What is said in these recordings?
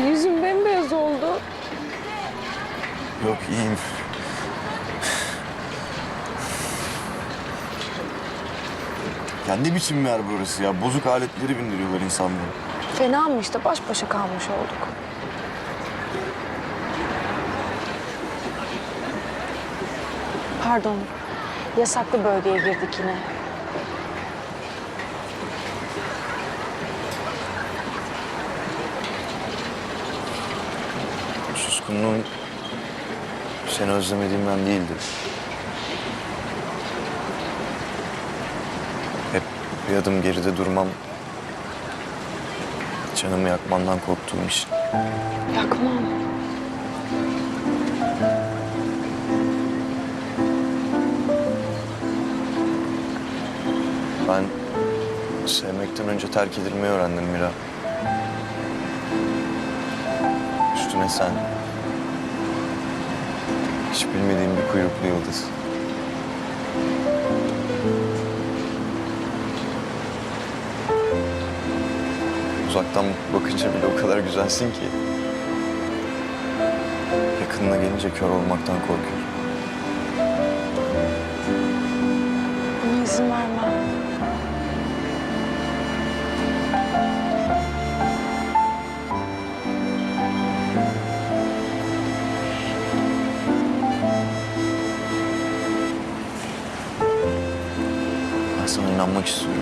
Yüzüm bembeyaz oldu. Yok iyiyim. Ya ne biçim bir yer burası ya? Bozuk aletleri bindiriyorlar insanları. Fena mı işte baş başa kalmış olduk. Pardon. Yasaklı bölgeye girdik yine. Suskunluğun seni özlemediğimden değildi. Hep bir adım geride durmam, canımı yakmandan korktuğum için. Yakmam. Ben sevmekten önce terk edilmeyi öğrendim Mira. Üstüne sen. Hiç bilmediğim bir kuyruklu yıldız. Uzaktan bakınca bile o kadar güzelsin ki. Yakınına gelince kör olmaktan korkuyorum. Buna izin vermem. Ben sana inanmak istiyorum. Bana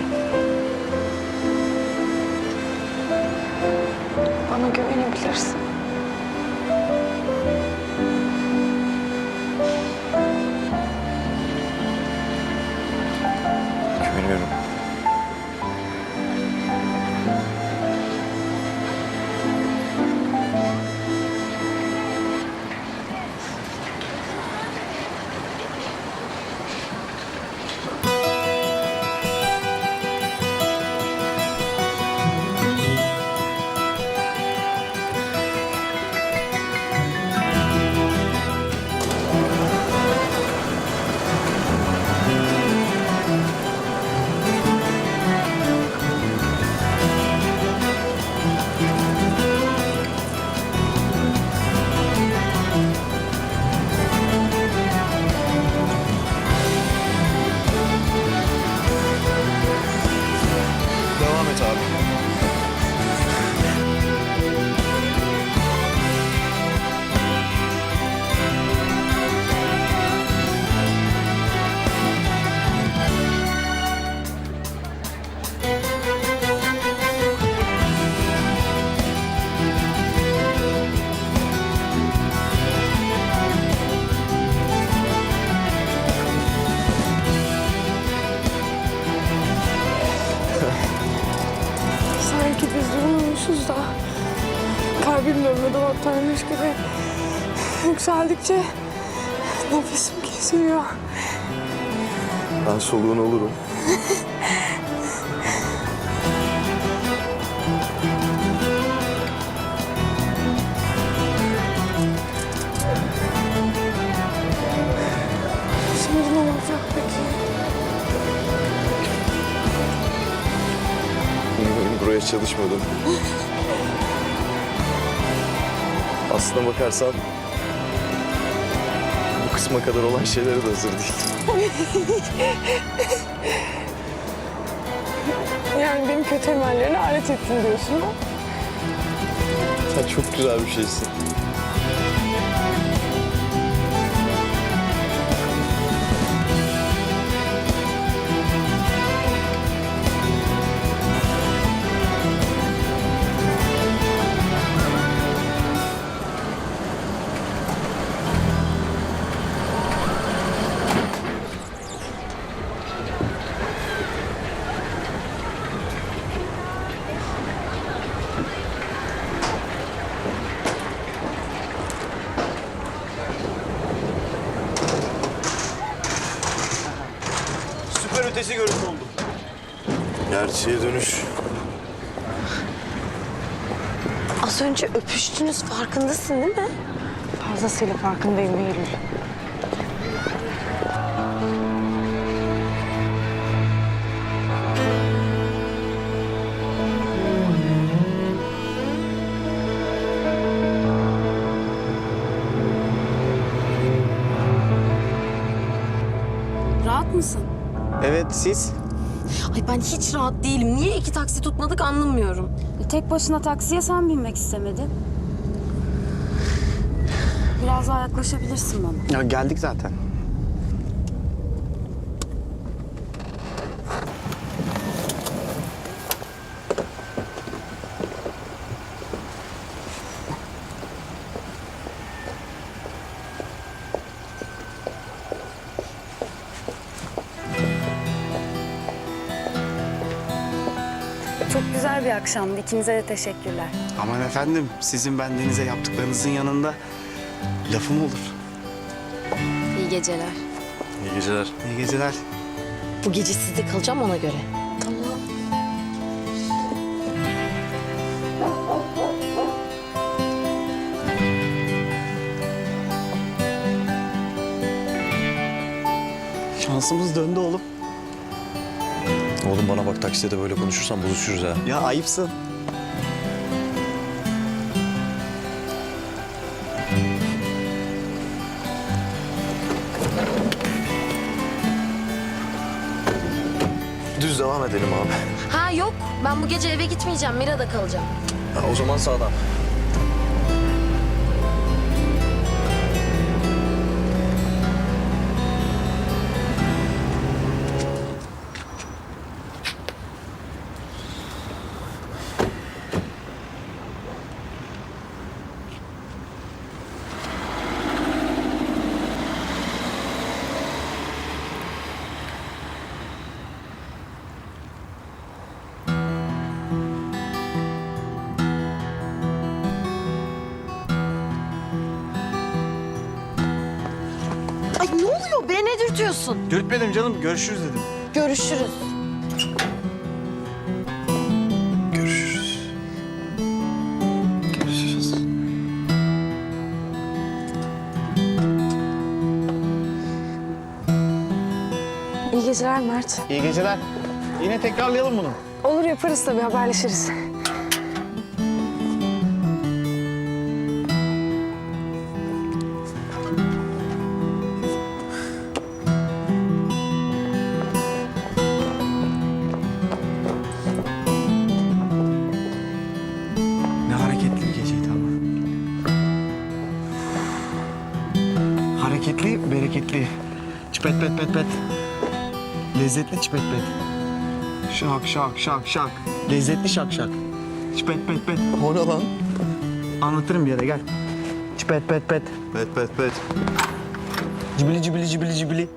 kalbim dönme dolaptaymış gibi yükseldikçe nefesim kesiliyor. Ben soluğun olurum. Şimdi ne olacak peki? Buraya çalışmadım. Aslına bakarsan bu kısma kadar olan şeylere de hazır değil. Yani benim kötü emellerine alet ettin diyorsun? Sen çok güzel bir şeysin. Gerçeğe dönüş. Az önce öpüştünüz farkındasın değil mi? Fazlasıyla farkındayım Eylül. Rahat mısın? Evet siz? Ay ben hiç rahat değilim. Niye iki taksi tutmadık anlamıyorum. E, tek başına taksiye sen binmek istemedin. Biraz daha yaklaşabilirsin bana. Ya geldik zaten. Güzel bir akşamdı. İkinize de teşekkürler. Aman efendim sizin bendenize yaptıklarınızın yanında lafım olur. İyi geceler. İyi geceler. İyi geceler. Bu gece sizde kalacağım ona göre. Tamam. Şansımız döndü oğlum. Oğlum bana bak takside de böyle konuşursan buluşuruz ha. Ya ayıpsın. Düz devam edelim abi. Ha yok ben bu gece eve gitmeyeceğim. Mira'da kalacağım. Ha, o zaman sağdan. Dürtüyorsun? Dürtmedim canım görüşürüz dedim. Görüşürüz. Görüşürüz. Görüşürüz. İyi geceler Mert. İyi geceler. Yine tekrarlayalım bunu. Olur yaparız tabii haberleşiriz. Hareketli, bereketli. Çipet pet pet pet. Lezzetli çipet pet. Şak şak şak şak. Lezzetli şak şak. Çipet pet pet. O ne lan? Anlatırım bir yere gel. Çipet pet pet. Pet pet pet. Cibili cibili cibili cibili.